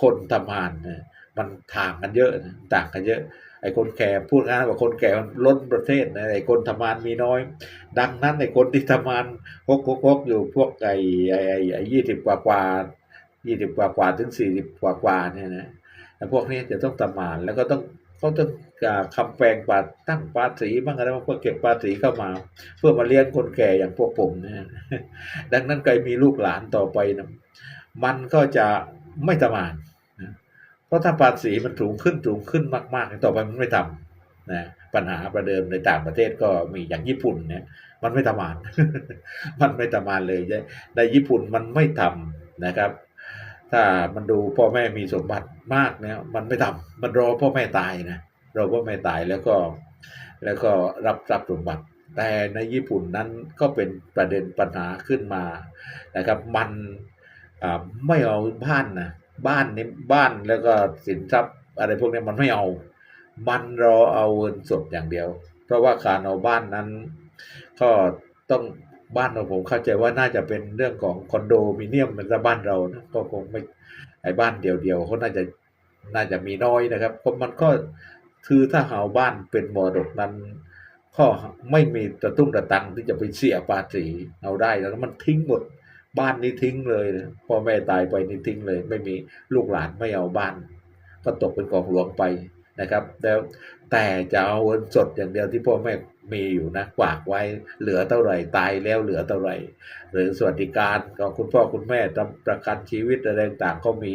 คนทำงานนะมันต่างกันเยอะนะต่างกันเยอะ ไอ้คนแก่พูดง่ายๆว่าคนแก่มันล้นประเทศนะไอ้คนทำงานมีน้อย ดังนั้นไอ้คนที่ทำงานฮกฮกฮกอยู่พวกไอ้ไอ้ไอ้ยี่สิบกว่ากว่ายี่สิบกว่ากว่าถึงสี่สิบกว่ากว่าเนี่ยนะแต่พวกนี้จะต้องทำงานแล้วก็ต้องเขาต้องการคำแปลงปาตั้งภาษีบ้างอะไรบ้างเพื่อเก็บภาษีเข้ามา เพื่อมาเลี้ยงคนแก่อย่างพวกผมเนี่ยดังนั้นใครมีลูกหลานต่อไปนะมันก็จะ ไม่ทำงานนะเพราะถ้าภาษีมันสูงขึ้นสูงขึ้นมากๆต่อไปมันไม่ทำนะปัญหาประเดิมในต่างประเทศก็มีอย่างญี่ปุ่นเนี่ย มันไม่ทำงาน มันไม่ทำงานเลยในญี่ปุ่นมันไม่ทำนะครับ ถ้ามันดูพ่อแม่มีสมบัติมากเนี่ย มันไม่ทำมันรอพ่อแม่ตายนะรอพ่อแม่ตายแล้วก็ แล้วก็รับทรัพย์สมบัติแต่ในญี่ปุ่นนั้นก็เป็นประเด็นปัญหาขึ้นมานะครับ มัน ไม่เอาบ้านนะบ้านนี่บ้านแล้วก็สินทรัพย์อะไรพวกนี้มันไม่เอา มันรอเอาเงินสดอย่างเดียว เพราะว่าการเอาบ้านนั้น ก็ต้องบ้านของผมเข้าใจว่าน่าจะเป็นเรื่องของคอนโดมิเนียมเหมือนกับบ้านเรานะก็คงไม่ไอ้บ้านเดียวๆเขาน่าจะน่าจะมีน้อยนะครับเพราะมันก็คือถ้าหาบ้านเป็นมรดกนั้นก็ไม่มีตะตุ้งตะตังที่จะไปเสียภาษีเอาได้แล้วมันทิ้งหมด บ้านนี้ทิ้งเลยนะพ่อแม่ตายไปนี่ทิ้งเลย ไม่มีลูกหลานไม่เอาบ้าน ก็ตกเป็นของหลวงไปนะครับแล้วแต่จะเอาเงินสดอย่างเดียวที่พ่อแม่มีอยู่นะฝากไว้เหลือเท่าไหร่ตายแล้วเหลือเท่าไหร่ หรือสวัสดิการของคุณพ่อคุณแม่ทำประกันชีวิตอะไรต่างก็มี